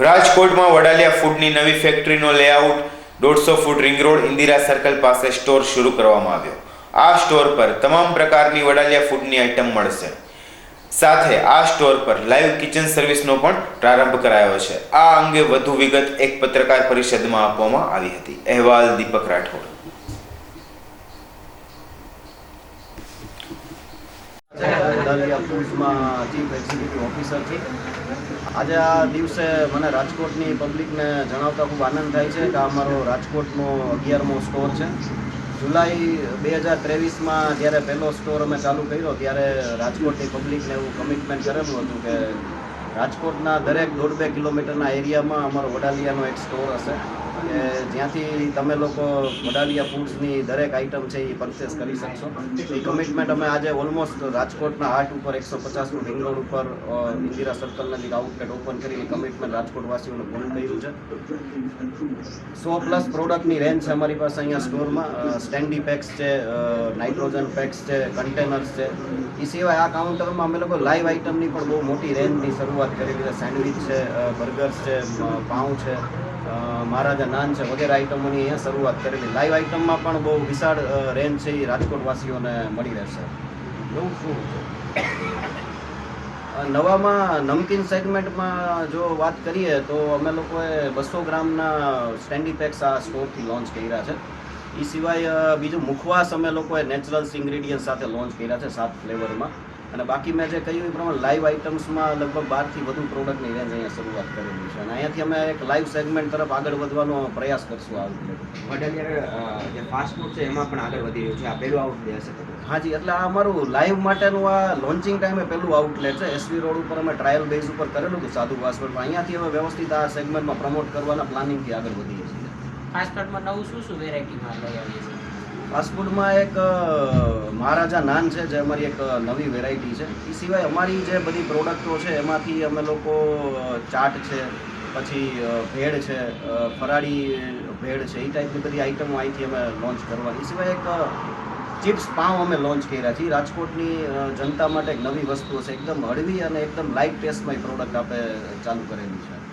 રાજકોટમાં વડાલિયા ફૂડની નવી ફેક્ટરીનો લેઆઉટ દોઢસો foot ring road Indira circle પાસે સ્ટોર શરૂ કરવામાં આવ્યો. આ સ્ટોર પર તમામ પ્રકારની વડાલિયા ફૂડની આઇટમ મળશે. સાથે આ સ્ટોર પર લાઈવ કિચન સર્વિસનો પણ પ્રારંભ કરાયો છે. આ અંગે વધુ વિગત એક પત્રકાર પરિષદમાં આપવામાં આવી હતી. અહેવાલ દીપક રાઠોડ. વડાલિયા ફૂડ્સમાં ચીફ એક્ઝિક્યુટિવ ઓફિસર છું. આજે આ દિવસે મને રાજકોટની પબ્લિકને જણાવતા ખૂબ આનંદ થાય છે કે આ અમારો રાજકોટનો અગિયારમો સ્ટોર છે. જુલાઈ બે હજાર ત્રેવીસમાં જ્યારે પહેલો સ્ટોર અમે ચાલુ કર્યો, ત્યારે રાજકોટની પબ્લિકને એવું કમિટમેન્ટ કરેલું હતું કે રાજકોટના દરેક દોઢ બે કિલોમીટરના એરિયામાં અમારો વડાલિયાનો એક સ્ટોર હશે. કે જ્યાંથી તમે લોકો વડાલિયા ફૂડ્સની દરેક આઇટમ છે એ પરચેસ કરી શકશો. એ કમિટમેન્ટ અમે આજે ઓલમોસ્ટ રાજકોટના હાટ ઉપર એકસો પચાસનું રિંગ રોડ ઉપર ઇન્દિરા સર્કલ નજીક આઉટલેટ ઓપન કરીને કમિટમેન્ટ રાજકોટવાસીઓને પૂર્ણ કર્યું છે. સો પ્લસ પ્રોડક્ટની રેન્જ છે અમારી પાસે અહીંયા સ્ટોરમાં. સ્ટેન્ડી પેક્સ છે નાઇટ્રોજન પેક્સ છે કન્ટેનર્સ છે. એ સિવાય આ કાઉન્ટરમાં અમે લોકો લાઈવ આઇટમની પણ બહુ મોટી રેન્જની શરૂઆત કરી. છે સેન્ડવિચ છે બર્ગર્સ છે પાઉં છે. અ, મહારાજા નાન છે, વગેરે આઇટમોની અહીંયા શરૂઆત કરેલી. લાઈવ આઇટમમાં પણ બહુ વિશાળ રેન્જ છે એ રાજકોટવાસીઓને મળી રહેશે. એવું શું નવામાં નમકીન સેગમેન્ટમાં જો વાત કરીએ તો અમે લોકોએ બસો ગ્રામના સ્ટેન્ડી પેક્સ આ સ્ટોરથી લોન્ચ કર્યા છે. એ સિવાય બીજું મુખવાસ અમે લોકોએ નેચરલ્સ ઇન્ગ્રેડિયન્ટ સાથે લોન્ચ કર્યા છે સાત ફ્લેવરમાં અને બાકી મેં જે કહ્યું એ પ્રમાણે લાઈવ આઇટમ્સમાં લગભગ બારથી વધુ પ્રોડક્ટની રેન્જ અહીંયા શરૂઆત કરેલી છે. અને અહીંયાથી અમે એક લાઈવ સેગમેન્ટ તરફ આગળ વધવાનો પ્રયાસ કરશું આ વખતે. જે ફાસ્ટ ફૂડ છે એમાં પણ આગળ વધી રહ્યું છે. આ પહેલું આઉટલેટ હશે. હાજી એટલે આ અમારું લાઈવ માટેનું આ લોન્ચિંગ ટાઈમે પહેલું આઉટલેટ છે. એસવી રોડ ઉપર અમે ટ્રાયલ બેઝ ઉપર કરેલું હતું સાધુ વાસવડ અહીંયાથી અમે વ્યવસ્થિત આ સેગમેન્ટમાં પ્રમોટ કરવાના પ્લાનિંગથી આગળ વધીએ છીએ. ફાસ્ટફૂડમાં નવું શું શું વેરાયટીમાં લઈ આવીએ છીએ? ફાસ્ટફૂડમાં એક મહારાજા નાન છે, જે અમારી એક નવી વેરાયટી છે, એ સિવાય અમારી જે બધી પ્રોડક્ટો છે, એમાંથી અમે લોકો ચાટ છે, પછી ભેળ છે ફરાળી ભેળ છે, એ ટાઈપની બધી આઈટમો અહીંથી અમે લોન્ચ કરવાની સિવાય એક ચિપ્સ પાઉં અમે લોન્ચ કર્યા છીએ. રાજકોટની જનતા માટે એક નવી વસ્તુ છે એકદમ હળવી અને એકદમ લાઇટ ટેસ્ટમાં એ પ્રોડક્ટ આપણે ચાલુ કરેલી છે.